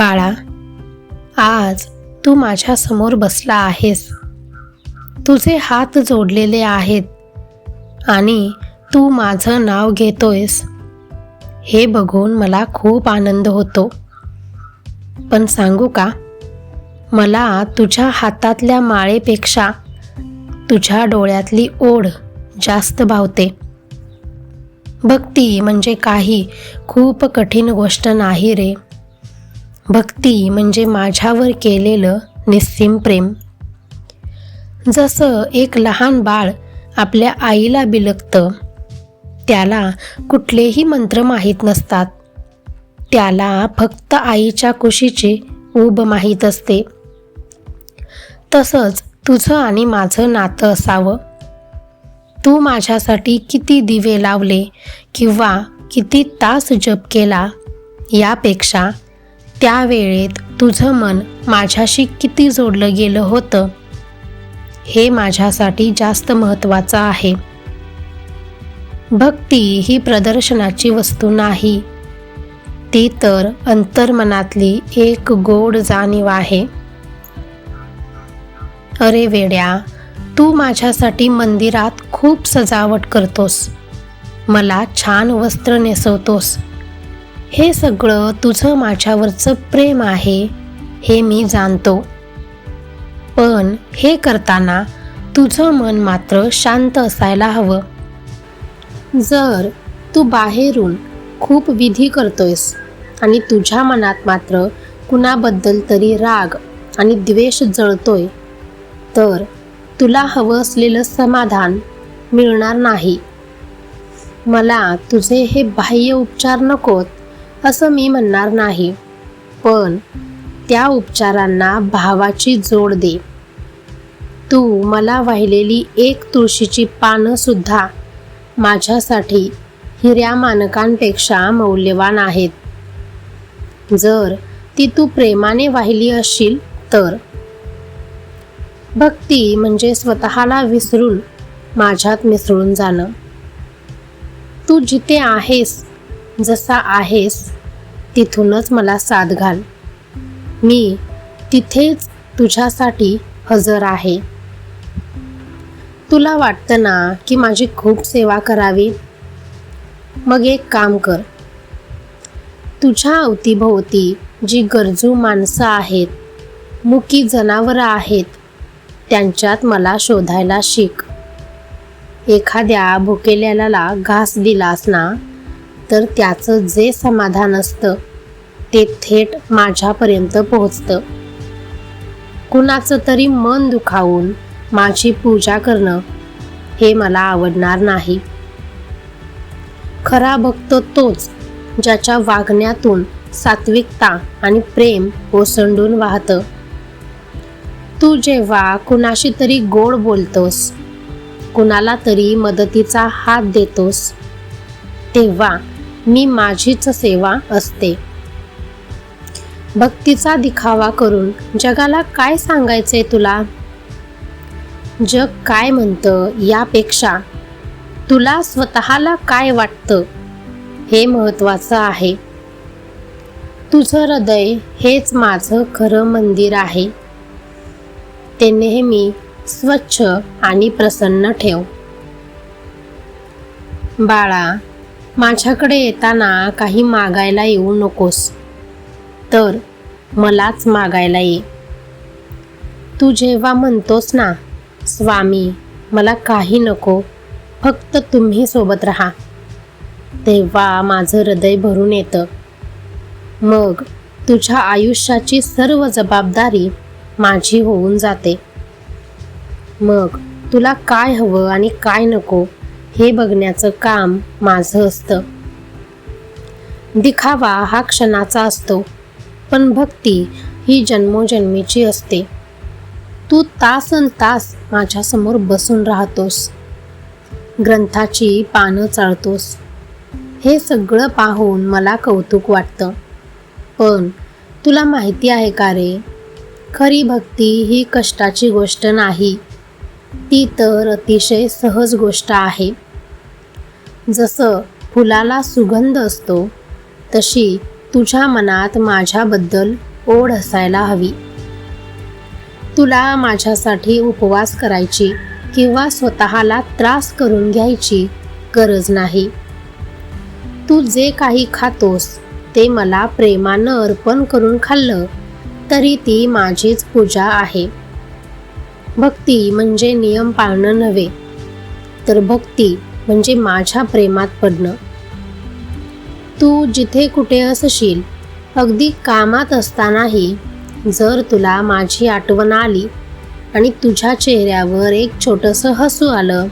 बाळा आज तू माझ्यासमोर बसला आहेस. तुझे हात जोडलेले आहेत आणि तू माझं नाव घेतोयस. हे बघून मला खूप आनंद होतो. पण सांगू का? मला तुझ्या हातातल्या माळेपेक्षा तुझ्या डोळ्यातली ओढ जास्त भावते. भक्ती म्हणजे काही खूप कठीण गोष्ट नाही रे. भक्ती म्हणजे माझ्यावर केलेलं निस्सीम प्रेम. जसं एक लहान बाळ आपल्या आईला बिलगतं त्याला कुठलेही मंत्र माहीत नसतात. त्याला फक्त आईच्या कुशीची ऊब माहीत असते. तसंच तुझं आणि माझं नातं असावं. तू माझ्यासाठी किती दिवे लावले किंवा किती तास जप केला यापेक्षा त्या वेळेत तुझं मन माझ्याशी किती जोडलं गेलं होतं? हे माझ्यासाठी जास्त महत्त्वाचं आहे. भक्ती ही प्रदर्शनाची वस्तू नाही. ती तर अंतर्मनातली एक गोड जाणीव आहे. अरे वेड्या तू माझ्यासाठी मंदिरात खूप सजावट करतोस. मला छान वस्त्र नेसवतोस. हे सगळं तुझं माझ्यावरचं प्रेम आहे हे मी जाणतो. पण हे करताना तुझं मन मात्र शांत असायला हवं. जर तू बाहेरून खूप विधी करतोयस आणि तुझ्या मनात मात्र कुणाबद्दल तरी राग आणि द्वेष जळतोय तर तुला हवं असलेलं समाधान मिळणार नाही. मला तुझे हे बाह्य उपचार नकोत. असं मी म्हणणार नाही. पण त्या उपचारांना भावाची जोड दे. तू मला वाहिलेली एक तुळशीची पानं सुद्धा माझ्यासाठी हिऱ्या मानकांपेक्षा मौल्यवान आहेत. जर ती तू प्रेमाने वाहिली असशील तर. भक्ती म्हणजे स्वतःला विसरून माझ्यात मिसळून जाणं. तू जिथे आहेस जसा आहेस तिथूनच मला साथ घाल. मी तिथेच तुझ्यासाठी हजर आहे. तुला वाटतं ना की माझी खूप सेवा करावी? मग एक काम कर. तुझ्या अवतीभोवती जी गरजू माणसं आहेत मुकी जनावरं आहेत त्यांच्यात मला शोधायला शिक. एखाद्या भुकेल्याला घास दिलास ना तर त्याचं जे समाधान असतं ते थेट माझ्यापर्यंत पोहोचतं. कुणाचं तरी मन दुखावून माझी पूजा करणं हे मला आवडणार नाही. खरा भक्त तोच ज्याच्या वागण्यातून सात्विकता आणि प्रेम ओसंडून वाहतं. तू जेव्हा कुणाशी तरी गोड बोलतोस कुणाला तरी मदतीचा हात देतोस तेव्हा मी माझीच सेवा असते. भक्तीचा दिखावा करून जगाला काय सांगायचे तुला? जग काय म्हणतं यापेक्षा तुला स्वतःला काय वाटतं हे महत्त्वाचं आहे. तुझं हृदय हेच माझं खरं मंदिर आहे. ते नेहमी स्वच्छ आणि प्रसन्न ठेव. बाळा माझ्याकडे येताना काही मागायला येऊ नकोस. तर मलाच मागायला ये. तू जेव्हा म्हणतोस ना स्वामी मला काही नको फक्त तुम्ही सोबत राहा तेव्हा माझं हृदय भरून येतं. मग तुझ्या आयुष्याची सर्व जबाबदारी माझी होऊन जाते. मग तुला काय हवं आणि काय नको हे बघण्याचं काम माझं असतं. दिखावा हा क्षणाचा असतो पण भक्ती ही जन्मोजन्मीची असते. तू तासन तास माझ्यासमोर बसून राहतोस. ग्रंथाची पानं चाळतोस. हे सगळं पाहून मला कौतुक वाटतं. पण तुला माहिती आहे का रे? खरी भक्ती ही कष्टाची गोष्ट नाही. ती तर अतिशय सहज गोष्ट आहे. जसं फुलाला सुगंध असतो तशी तुझ्या मनात माझ्याबद्दल ओढ असायला हवी. तुला माझ्यासाठी उपवास करायची किंवा स्वतःला त्रास करून घ्यायची गरज नाही. तू जे काही खातोस ते मला प्रेमानं अर्पण करून खाल्लं तरी ती माझीच पूजा आहे. भक्ती म्हणजे नियम पाळणं नव्हे तर भक्ती म्हणजे माझ्या प्रेमात पडणं. तू जिथे कुठे असशील अगदी कामात असतानाही जर तुला माझी आठवण आली आणि तुझ्या चेहऱ्यावर एक छोटंसं हसू आलं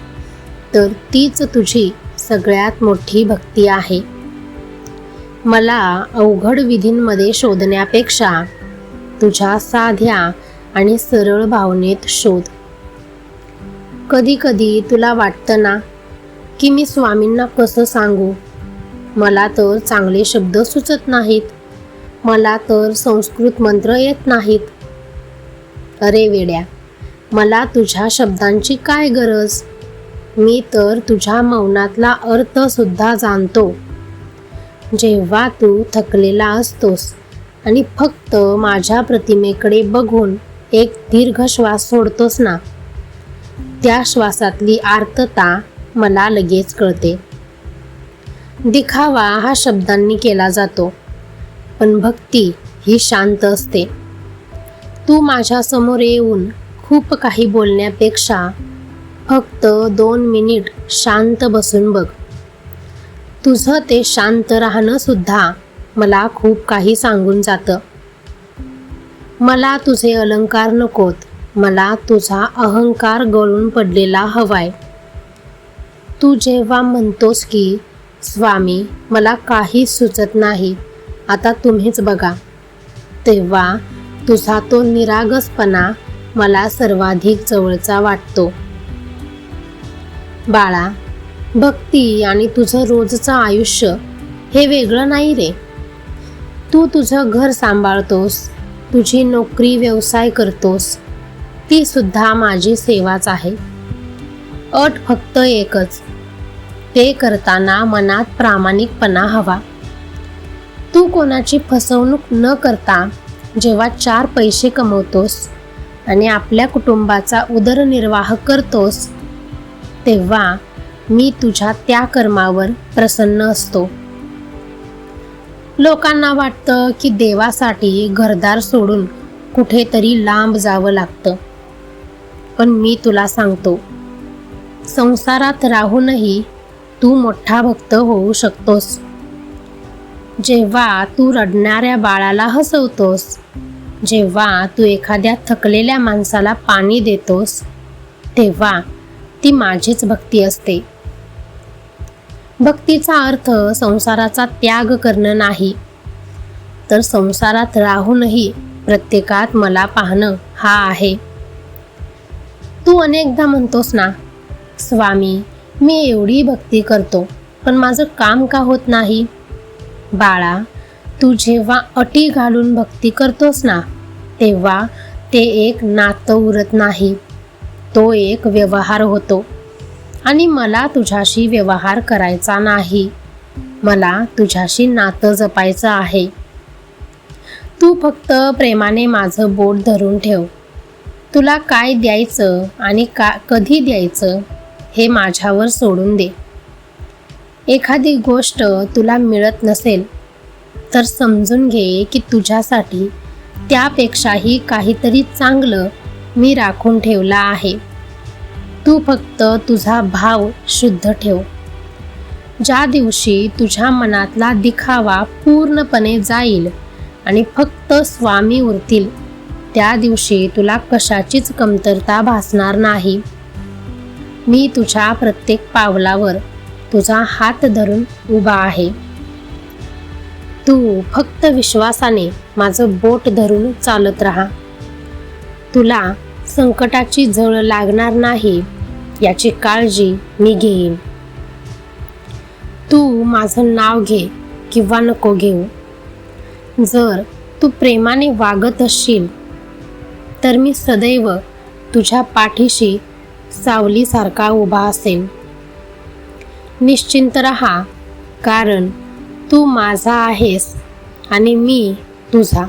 तर तीच तुझी सगळ्यात मोठी भक्ती आहे. मला अवघड विधींमध्ये शोधण्यापेक्षा तुझ्या साध्या आणि सरळ भावनेत शोध. कधी कधी तुला वाटतं ना की मी स्वामींना कसं सांगू? मला तर चांगले शब्द सुचत नाहीत. मला तर संस्कृत मंत्र येत नाहीत. अरे वेड्या मला तुझ्या शब्दांची काय गरज? मी तर तुझ्या मौनातला अर्थसुद्धा जाणतो. जेव्हा तू थकलेला असतोस आणि फक्त माझ्या प्रतिमेकडे बघून एक दीर्घ श्वास सोडतोस ना? त्या श्वासातली आर्तता मला लगेच कळते. दिखावा हा शब्दांनी केला जातो पण भक्ती ही शांत असते. तू माझ्यासमोर येऊन खूप काही बोलण्यापेक्षा फक्त दोन मिनिट शांत बसून बघ. तुझं ते शांत राहणंसुद्धा मला खूप काही सांगून जातं. मला तुझे अलंकार नकोत. मला तुझा अहंकार गळून पडलेला हवाय. तू जेव्हा म्हणतोस की स्वामी मला काही सुचत नाही. आता तुम्हीच बघा. तेव्हा तुझा तो निरागसपणा मला सर्वाधिक जवळचा वाटतो. बाळा भक्ती आणि तुझं रोजचं आयुष्य हे वेगळं नाही रे. तू तुझं घर सांभाळतोस तुझी नोकरी व्यवसाय करतोस ती सुद्धा माझी सेवाच आहे. अट फक्त एकच ते करताना मनात प्रामाणिकपणा हवा. तू कोणाची फसवणूक न करता जेव्हा चार पैसे कमवतोस आणि आपल्या कुटुंबाचा उदरनिर्वाह करतोस तेव्हा मी तुझ्या त्या कर्मावर प्रसन्न असतो. लोकांना वाटतं की देवासाठी घरदार सोडून कुठेतरी लांब जावं लागतं. पण मी तुला सांगतो संसारात राहूनही तू मोठा भक्त होऊ शकतोस. जेव्हा तू रडणाऱ्या बाळाला हसवतोस जेव्हा तू एखाद्या थकलेल्या माणसाला पाणी देतोस तेव्हा ती माझीच भक्ती असते. भक्तीचा अर्थ संसाराचा त्याग करणं नाही. तर संसारात राहूनही प्रत्येकात मला पाहणं हा आहे. तू अनेकदा म्हणतोस ना स्वामी मी एवढी भक्ती करतो पण माझं काम का होत नाही? बाळा तू जेव्हा अटी घालून भक्ती करतोस ना तेव्हा ते एक नातं उरत नाही. तो एक व्यवहार होतो. आणि मला तुझ्याशी व्यवहार करायचा नाही. मला तुझ्याशी नातं जपायचं आहे. तू फक्त प्रेमाने माझं बोट धरून ठेव. तुला काय द्यायचं आणि का कधी द्यायचं हे माझ्यावर सोडून दे. एखादी गोष्ट तुला मिळत नसेल तर समजून घे की तुझ्यासाठी त्यापेक्षाही काहीतरी चांगलं मी राखून ठेवलं आहे. तू फक्त तुझा भाव शुद्ध ठेव. ज्या दिवशी तुझ्या मनातला दिखावा पूर्णपणे जाईल आणि फक्त स्वामी उरतील त्या दिवशी तुला कशाचीच कमतरता भासणार नाही. मी तुझ्या प्रत्येक पावलावर तुझा हात धरून उभा आहे. तू फक्त विश्वासाने माझं बोट धरून चालत राहा. तुला संकटाची झळ लागणार नाही याची काळजी मी घेईन. तू माझं नाव घे किंवा नको घेऊ. जर तू प्रेमाने वागत असशील तर मी सदैव तुझ्या पाठीशी सावलीसारखा उभा असेन. निश्चिंत रहा कारण तू माझा आहेस आणि मी तुझा.